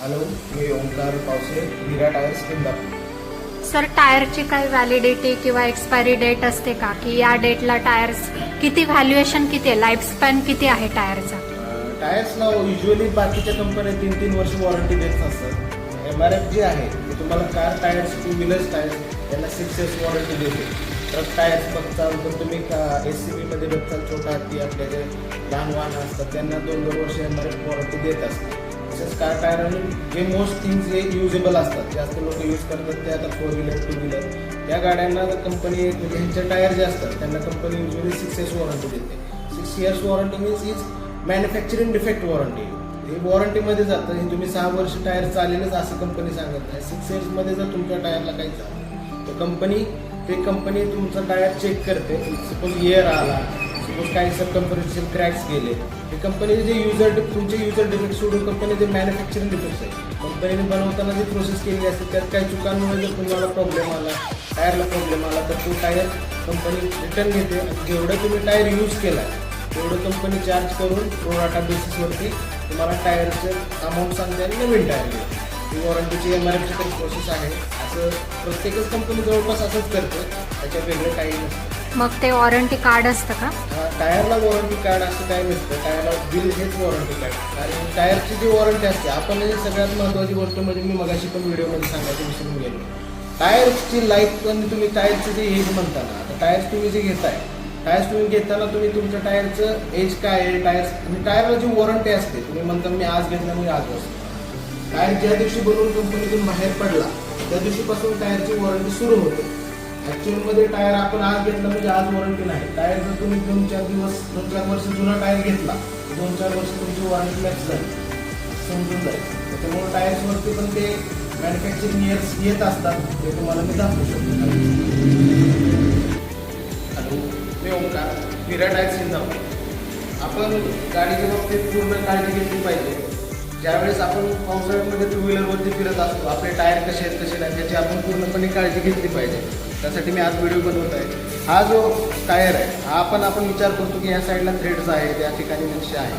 Hello मी Omkar Pawase Veera tyres Indapur. Sir टायरची काही व्हॅलिडिटी किंवा एक्सपायरी डेट असते का? की या डेटला टायर्स किती व्हॅल्युएशन किती आहे? लाईफ स्पॅन किती आहे टायरचा? टायर्सला युजली बाकीच्या कंपन्या तीन तीन वर्ष वॉरंटी देत असतात एम आर एफ जे आहे ते तुम्हाला car tyres two wheelers tyres यांना सिक्स इयर्स वॉरंटी देते. ट्रक टायर्स बघताल तर तुम्ही एस सी बीमध्ये बघताल छोटा हत्ती आपल्या जे लहान वाहन असतात त्यांना दोन दोन वर्ष एम आर एफ वॉरंटी देत असतात. कार टायर जे मोस्ट थिंग्स जे युजेबल असतात जास्त लोक यूज करतात ते आता फोर व्हीलर टू व्हीलर या गाड्यांना कंपनी म्हणजे ह्यांचे टायर जे असतात त्यांना company usually six years warranty देते. Six years warranty means is manufacturing defect warranty हे वॉरंटीमध्ये जातं. हे तुम्ही सहा वर्ष टायर चालेलच असं कंपनी सांगत नाही. सिक्स इयर्समध्ये जर तुमच्या टायरला काही झालं तर कंपनी ते कंपनी तुमचा टायर चेक करते. सपोज इयर आला सपोज काही सब कंपनीचे क्रॅक्स गेले ते कंपनीचे जे युजर तुमचे युजर डिफेक्ट सोडून कंपनी ते मॅन्युफॅक्चरिंग डिफेक्ट्स आहे कंपनीने बनवताना जी प्रोसेस केली असते त्यात काही चुकांमुळे जर तुम्हाला प्रॉब्लेम आला टायरला प्रॉब्लेम आला तर तो टायर कंपनी रिटर्न घेते. आणि जेवढं तुम्ही टायर यूज केला तेवढं कंपनी चार्ज करून प्रोडाटा बेसिसवरती तुम्हाला टायरचं अमाऊंट सांगते आणि नवीन टायर घेते. ही वॉरंटीची एम आर एफची तरी प्रोसेस आहे. असं प्रत्येकच कंपनी जवळपास असंच करते त्याच्यात वेगळं काही नसतं. मग ते वॉरंटी कार्ड असतं का? हा, टायरला वॉरंटी कार्ड असं काय नसतं. टायरला बिल हेच वॉरंटी कार्ड कारण टायरची जी वॉरंटी असते आपण हे सगळ्यात महत्त्वाची गोष्ट म्हणजे मी मगाशी पण व्हिडिओमध्ये सांगायचं विसरून गेलो. टायर्सची लाईफ पण म्हणजे तुम्ही टायरचं जे एज म्हणता ना आता टायर्स तुम्ही जे घेताय टायर्स तुम्ही घेताना तुम्ही तुमच्या टायरचं एज काय आहे? टायर्स आणि टायरला जी वॉरंटी असते तुम्ही म्हणता मी आज घेतला मी आज बसतो टायर ज्या दिवशी बनवून कंपनीतून बाहेर पडला त्या दिवशीपासून टायरची वॉरंटी सुरू होते. ॲक्च्युअलमध्ये टायर आपण आज घेतला म्हणजे आज वॉरंटी नाही. टायर जर तुम्ही दोन चार दिवस दोन चार वर्ष जुना टायर घेतला दोन चार वर्ष तुमची वॉरंटी लॅक्स झाली. समजून जाईल. त्याच्यामुळे टायर्सवरती पण ते मॅन्युफॅक्चरिंग इयर्स येत असतात. ते तुम्हाला मी दाखवू शकतो. हॅलो मी ओंकार विरा टायर्स इंदापूर आपण गाडीच्या बाबतीत पूर्ण काळजी घेतली पाहिजे. ज्यावेळेस आपण पावसाळ्यामध्ये टू व्हीलरवरती फिरत असतो आपले टायर कसे आहेत कसे नाही त्याची आपण पूर्णपणे काळजी घेतली पाहिजे. त्यासाठी मी आज व्हिडिओ बनवत आहे. हा जो टायर आहे हा आपण आपण विचार करतो की या साईडला थ्रेड्स आहेत या ठिकाणी नक्षी आहे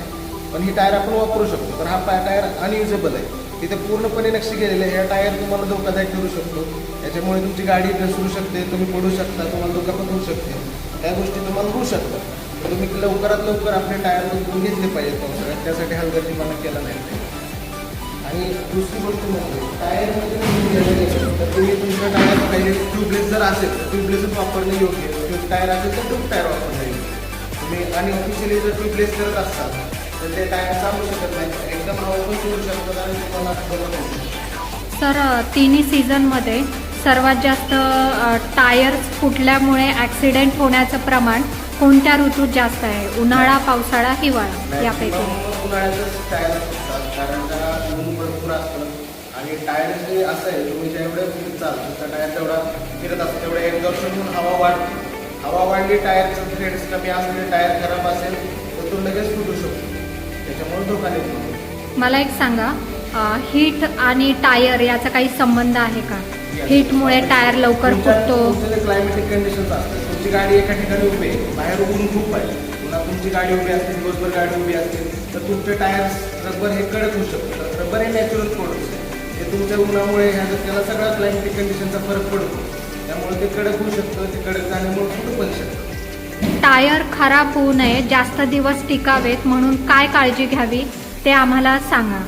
पण ही टायर आपण वापरू शकतो. तर हा टायर अनयुजेबल आहे. तिथे पूर्णपणे नक्षी गेलेले आहे. या टायर तुम्हाला धोकादायक ठरू शकतो. त्याच्यामुळे तुमची गाडी घसरू शकते तुम्ही पडू शकता तुम्हाला दुखापत होऊ शकते. त्या गोष्टी तुम्हाला होऊ शकतात. तुम्ही लवकरात लवकर आपले टायर बदलून घेतले पाहिजेत पावसाळ्यात. त्यासाठी हलगर्जीपणा केला नाही पाहिजे. आणि दुसरी गोष्ट म्हणजे टायरमध्ये तुम्ही गेलं गेलं तर तुम्ही तुमच्या टायर पहिले ट्यूबलेस जर असेल तर ट्यूबलेसच वापरणे योग्य. ट्यूब टायर असेल तर ट्यूब टायर वापरणे योग्य. तुम्ही आणि ऑफिशियली जर ट्यूबलेस करत असाल तर ते टायर चालू शकत नाही. एकदम हवा पण सोडू शकतात आणि तुम्हाला बरोबर. सर तिन्ही सीझनमध्ये सर्वात जास्त टायर्स फुटल्यामुळे ॲक्सिडेंट होण्याचं प्रमाण कोणत्या ऋतूत जास्त आहे? उन्हाळा पावसाळा हिवाळा यापैकी? उन्हाळ्यातच टायर असतात कारण आणि टायर जे असं आहे तुम्ही जेवढे फिरत चाल तुमचा टायर तेवढा फिरत असतो तेवढं एक्झॉर्शन होऊन हवा वाढते. हवा वाढली टायरचं थ्रेड्स कमी असले टायर खराब असेल तर तो लगेच फुटू शकतो. त्याच्यामुळे धोका निर्माण मला एक सांगा हीट आणि टायर याचा काही संबंध आहे का? हीटमुळे टायर लवकर फुटतो. क्लायमेटिक कंडिशन्स असतात तुमची गाडी एका ठिकाणी उभी आहे बाहेर ऊन खूप आहे पुन्हा तुमची गाडी उभी असते दिवसभर गाडी उभी असते तर तुमचे टायर्स रबर हे कडक होऊ शकतात. रबर हे नॅचरल प्रोडक्ट्स आहे. तुमच्या उन्हामुळे ह्या त्याला सगळा क्लायमेटिक कंडिशनचा फरक पडतो. त्यामुळे ते कडक होऊ शकतं ते कडक झाल्यामुळे फुटू पण शकतं? टायर खराब होऊ नये जास्त दिवस टिकावेत म्हणून काय काळजी घ्यावी ते आम्हाला सांगा.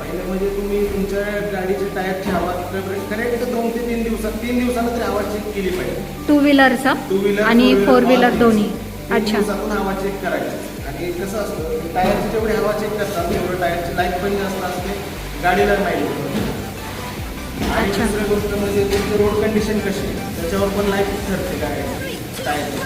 पहिले म्हणजे तुम्ही तुमच्या गाडीच्या टायरची हवा करेक्ट दोन ते तीन दिवसात तीन दिवसानं तरी हवा चेक केली पाहिजे. टू व्हीलरचं टू व्हीलर आणि फोर व्हीलर दोन्ही. अच्छा. आपण हवा चेक करायची. आणि कसं असतं टायरची जेवढी हवा चेक करतात तेवढं टायरची लाईफ पण जास्त असते. गाडीला माहिती आणि. दुसरी गोष्ट म्हणजे तुमची रोड कंडिशन कशी आहे? त्याच्यावर पण लाईफ ठरते गाडी टायरची.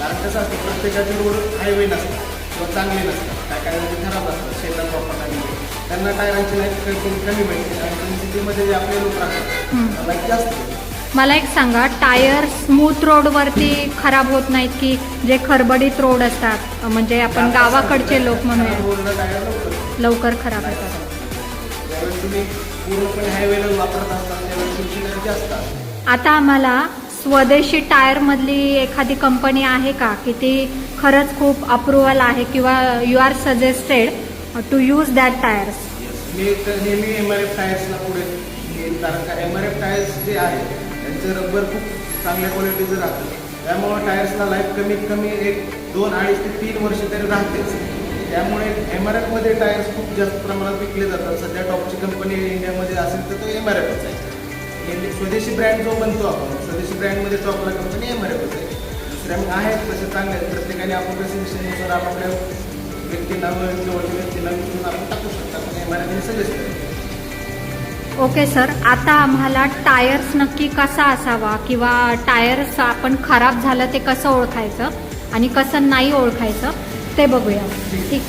कारण कसं असतं प्रत्येकाचे रोड हायवे नसतात किंवा चांगले नसतात काय काय रोड खराब असतात शेतात वापरणारे त्यांना टायरांची लाईफ कमी मिळते आणि सिटीमध्ये जे आपले लोक राहतात लाईफ जास्त. मला एक सांगा टायर स्मूथ रोडवरती खराब होत नाहीत की जे खरबडीत रोड असतात? म्हणजे आपण गावाकडचे लोक म्हणूया टायर लवकर खराब होतात. तुम्ही पूर्णपणे हायवेला वापरत असताना त्यावेळेस तुमची लाईफ जास्त असते आता आम्हाला स्वदेशी टायरमधली एखादी कंपनी आहे का की ती खरंच खूप अप्रुव्हल आहे किंवा you are suggested to use that tyres. मी तर नेहमी एम आर एफ टायर्सला पुढे घेईन कारण का एम आर एफ टायर्स जे आहे त्यांचं रबर खूप चांगल्या क्वालिटीचं राहतं. त्यामुळं टायर्सला लाईफ कमीत कमी एक दोन अडीच ते तीन वर्ष तरी राहतेच. त्यामुळे एम आर एफमध्ये टायर्स खूप जास्त प्रमाणात विकले जातात. सध्या टॉपची कंपनी इंडियामध्ये असेल तर तो एम आर एफच आहे स्वदेशी ब्रँड जो म्हणतो आपण स्वदेशी ब्रँडमध्ये टॉपला कंपनी एम आर एफच आहे. दुसऱ्या मग आहेत तसे चांगले आहेत. प्रत्येकाने आपण कसं विषयानुसार आपल्या व्यक्तींना व जवळच्या व्यक्तींना विचारून आपण टाकू शकता. पण एम आर एफने सजेस्ट करतो ओके सर आता आम्हाला टायर्स नक्की कसा असावा किंवा टायर्स आपण खराब झालं ते कसं ओळखायचं आणि कसं नाही ओळखायचं ते बघूया. ठीक.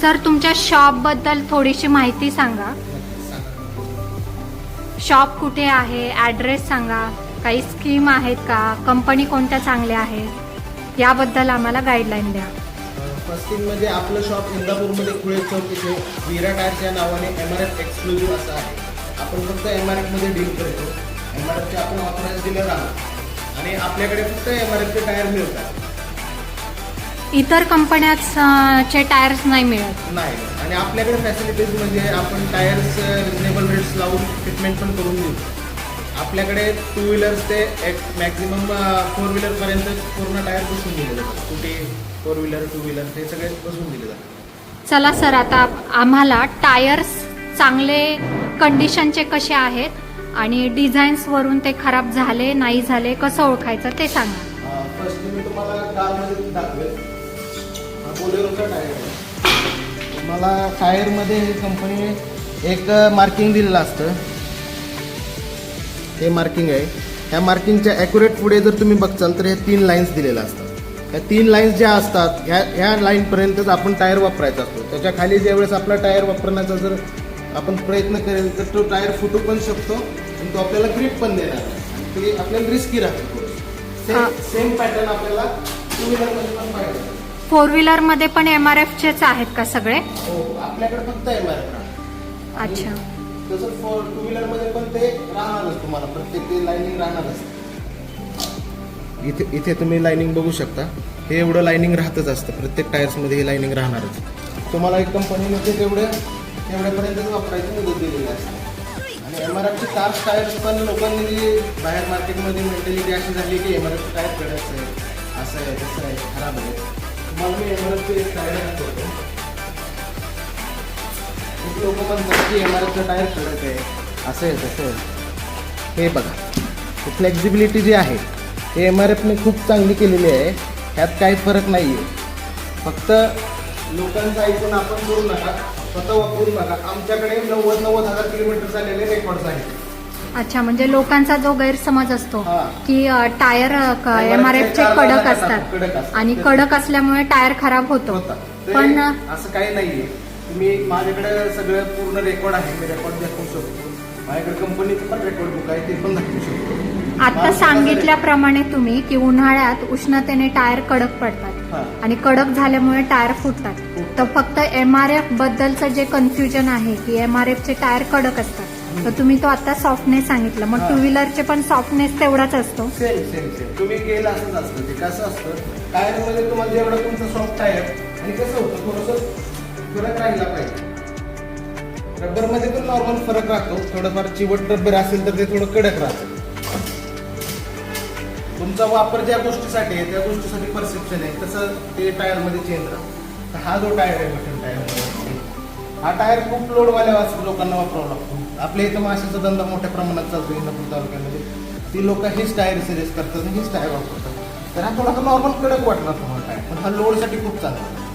सर तुमच्या शॉपबद्दल थोडीशी माहिती सांगा. शॉप कुठे आहे? ॲड्रेस सांगा. काही स्कीम आहेत का? कंपनी कोणत्या चांगल्या आहेत याबद्दल आम्हाला गाईडलाईन द्या. फर्स्ट थिंग म्हणजे आपलं शॉप इंदापूरमध्ये कुळे चौक इथे विरा टायर्स या नावाने एम आर एफ एक्सक्लुझिव्ह असं आहे. आपण फक्त एम आर एफमध्ये डील करतो. एम आर एफचे आपण ऑथराईज डीलर आहोत. आणि आपल्याकडे फक्त एम आर एफचे टायर मिळतात. इतर कंपन्याच चे टायर्स नाही मिळत. नाही. आणि आपल्याकडे फॅसिलिटीज म्हणजे आपण टायर्स रिजनेबल रेट्स लावून फिटमेंट पण करून देऊ. आपल्याकडे टू व्हीलर्स ते एक मॅक्झिमम फोर व्हीलरपर्यंत पूर्ण टायर बसून दिले जातात. Scooty four wheeler two wheeler हे सगळे बसून दिले जातात. चला सर आता आम्हाला टायर्स चांगले कंडिशनचे कसे आहेत आणि डिझाईन्सवरून ते खराब झाले नाही झाले कसं ओळखायचं ते सांगा. मला मी तुम्हाला कारमध्ये दाखवेल. हा बोलेरोचा टायर आहे. तुम्हाला टायरमध्ये कंपनीने एक मार्किंग दिलेलं असतं. हे मार्किंग आहे. ह्या मार्किंगच्या ॲक्युरेट पुढे जर तुम्ही बघचाल तर हे तीन लाईन्स दिलेल्या असतात. ह्या तीन लाईन्स ज्या असतात ह्या ह्या लाईनपर्यंतच आपण टायर वापरायचा असतो. त्याच्याखाली ज्यावेळेस आपला टायर वापरण्याचा जर आपण प्रयत्न करेल तर तो टायर फुटू पण शकतो आणि तो आपल्याला ग्रीप पण देणार ते आपल्याला रिस्की राहतो. सेम सेम पॅटर्न आपल्याला टू व्हीलरमध्ये पण पाहिजे. फोर व्हीलरमध्ये पण एम आर एफचेच आहेत का सगळे? हो आपल्याकडे फक्त एम आर अच्छा. तसं फोर टू व्हीलरमध्ये पण ते राहणारच तुम्हाला. प्रत्येक ते लाईनिंग राहणारच. इथे इथे तुम्ही लाईनिंग बघू शकता. हे एवढं लाईनिंग राहतच असतं. प्रत्येक टायर्समध्ये हे लाईनिंग राहणारच. तुम्हाला एक कंपनीने ते तेवढं तेवढ्यापर्यंतच वापरायची मुदत दिलेली असते आणि एम आर एफचे कार्स टायर्स पण लोकांनी जी बाहेर मार्केटमध्ये मेंटॅलिटी अशी झाली की एम आर एफ टायर कडक आहे असं आहे तसं आहे खराब आहे. मग मी एम आर एफचे टायर दाखवतो खूप लोक म्हणतात की एम आर एफचं टायर कडक आहे. असं आहे तसं आहे. हे बघा फ्लेक्झिबिलिटी जी आहे ते एम आर एफने खूप चांगली केलेली आहे. ह्यात काही फरक नाही आहे फक्त लोकांचं ऐकून आपण करू नका. स्वतः वापरू नका आमच्याकडे नव्वद नव्वद हजार किलोमीटर चाललेले रेकॉर्ड्स आहेत. अच्छा म्हणजे लोकांचा जो गैरसमज असतो हा. की अ, टायर एम आर एफ चे कडक असतात. आणि कडक असल्यामुळे टायर खराब होतो. ते पण अ, असं काही नाहीये. तुम्ही माझ्याकडे सगळं पूर्ण रेकॉर्ड आहे. मी रेकॉर्ड दाखवू शकतो. माझ्याकडे कंपनीचं पण रेकॉर्ड बुक आहे ते पण दाखवू शकतो. आता माझं सांगितल्याप्रमाणे तुम्ही की उन्हाळ्यात उष्णतेने टायर कडक पडतात. आणि कडक झाल्यामुळे टायर फुटतात. तर फक्त एम आर एफ बद्दलचं जे कन्फ्युजन आहे की एम आर एफ चे टायर कडक असतात तर तुम्ही तो आता सॉफ्टनेस सांगितलं. मग. टू व्हीलरचे पण सॉफ्टनेस तेवढाच असतो. सेम सेम सेम तुम्ही गेला असंच असतं ते कसं असतं? टायरमध्ये तुम्हाला जेवढं तुमचं सॉफ्ट टायर आणि कसं होतं? थोडंसं फरक राहिला पाहिजे. रबरमध्ये पण नॉर्मल फरक राहतो. थोडंफार चिवट रबर असेल तर ते थोडं कडक राहतं. तुमचा वापर ज्या गोष्टीसाठी आहे त्या गोष्टीसाठी परसेप्शन आहे. तसं ते टायरमध्ये चेंज राहतं. तर हा जो टायर आहे बटन टायर हा टायर खूप लोडवाल्या लोकांना वापरावा लागतो. आपल्या इथं माशाचा धंदा मोठ्या प्रमाणात चालतो इंदापूर तालुक्यामध्ये. ती लोक हेच टायर सिरियस करतात आणि हेच टायर वापरतात. तर हा थोडासा नॉर्मल कडक वाटणार तुम्हाला टायर पण हा लोडसाठी खूप चांगला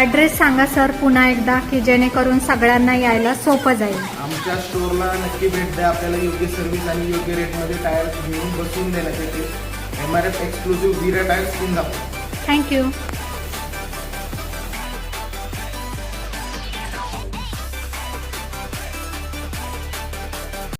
ऍड्रेस सांगा सर पुन्हा एकदा की जेणेकरून सगळ्यांना यायला सोपं जाईल. आमच्या स्टोअरला नक्की भेट द्या. आपल्याला योग्य सर्व्हिस आणि योग्य रेटमध्ये टायर घेऊन बसून देण्यासाठी. M R F exclusive Veera tyres Indapur thank you